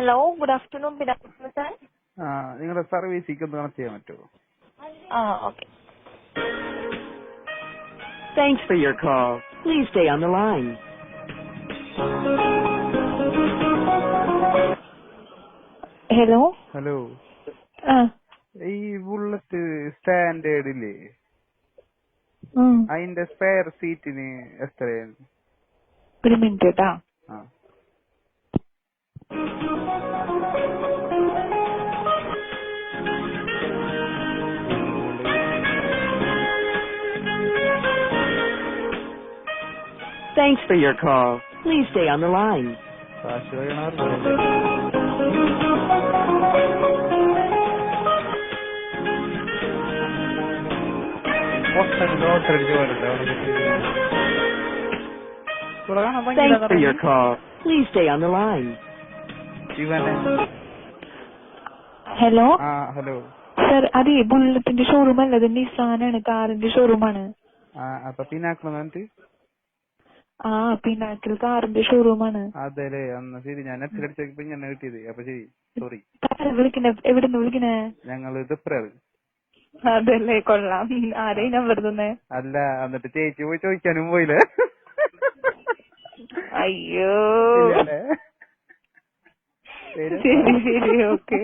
Hello good afternoon പിന്നെ sir ആ നിങ്ങളുടെ സർവീസിലേക്ക് ഒന്ന് കണക്ട് ചെയ്യാൻ പറ്റുമോ? ആ okay Thanks for your call. Please stay on the line. Hello hello ആ. ഈ ബുള്ളറ്റ് സ്റ്റാൻഡേർഡ് ഇല്ലേ ഉം. അതിന്റെ സ്പെയർ സീറ്റിന് എത്രയാണ്? ഒരു മിനിറ്റ് കേട്ടാ Thanks for your call. Please stay on the line. Thanks for your call. Please stay on the line. Hello? Hello. Sir അതെ ബുള്ളറ്റിന്റെ ഷോറൂം അല്ല ഇത് നിസാനാണ് കാറിന്റെ ഷോറൂമാണ് ആ പിന്നാക്കൽ കാറിന്റെ ഷോറൂമാണ് അതെല്ലേ അന്ന് ശരി ഞാൻ അടിച്ചപ്പോ ഇങ്ങനെ കിട്ടിയത്. അപ്പൊ ശരി സോറി വിളിക്കണേ? എവിടുന്ന് വിളിക്കണേ? ഞങ്ങൾ ദിപ്രാണ് അതല്ലേ കൊള്ളാം. ആരെ നമ്പർ തന്നെ അല്ല എന്നിട്ട് ചേച്ചി പോയി ചോദിക്കാനും പോയില്ലേ? അയ്യോ. ഇല്ലല്ലേ? ശരി. ശരി ശരി ഓക്കെ